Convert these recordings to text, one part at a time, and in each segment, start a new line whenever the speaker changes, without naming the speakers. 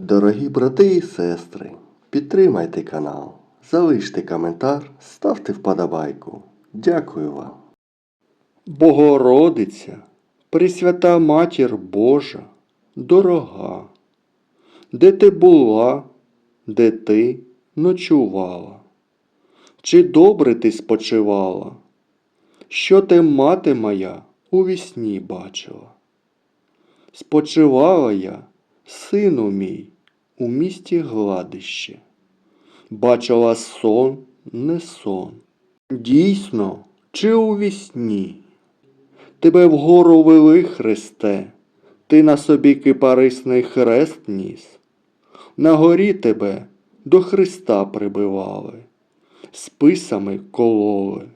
Дорогі брати і сестри, підтримайте канал, залиште коментар, ставте вподобайку. Дякую вам. Богородиця, Пресвята Матір Божа, дорога, де ти була, де ти ночувала? Чи добре ти спочивала? Що ти, мати моя, у вісні бачила? Спочивала я, сину мій, у місті гладище. Бачила сон, не сон. Дійсно, чи у вісні? Тебе вгору вели Христе, ти на собі кипарисний хрест ніс. На горі тебе до Христа прибивали, списами кололи,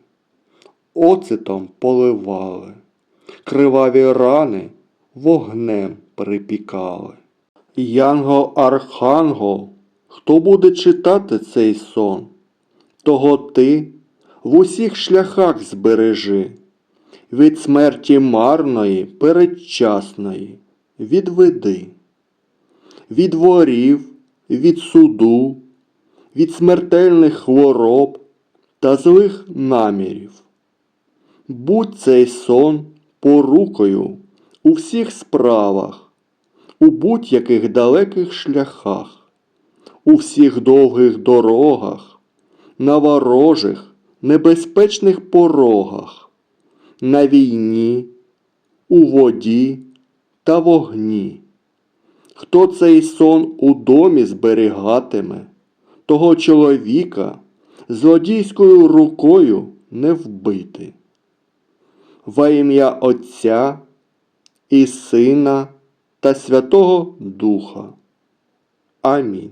оцетом поливали, криваві рани вогнем припікали. Янгол Архангел, хто буде читати цей сон, того ти в усіх шляхах збережи, від смерті марної, передчасної відведи, від ворів, від суду, від смертельних хвороб та злих намірів. Будь цей сон порукою у всіх справах, у будь-яких далеких шляхах, у всіх довгих дорогах, на ворожих, небезпечних порогах, на війні, у воді та вогні. Хто цей сон у домі зберігатиме, того чоловіка злодійською рукою не вбити. Во ім'я Отця і Сина та Святого Духа. Амінь.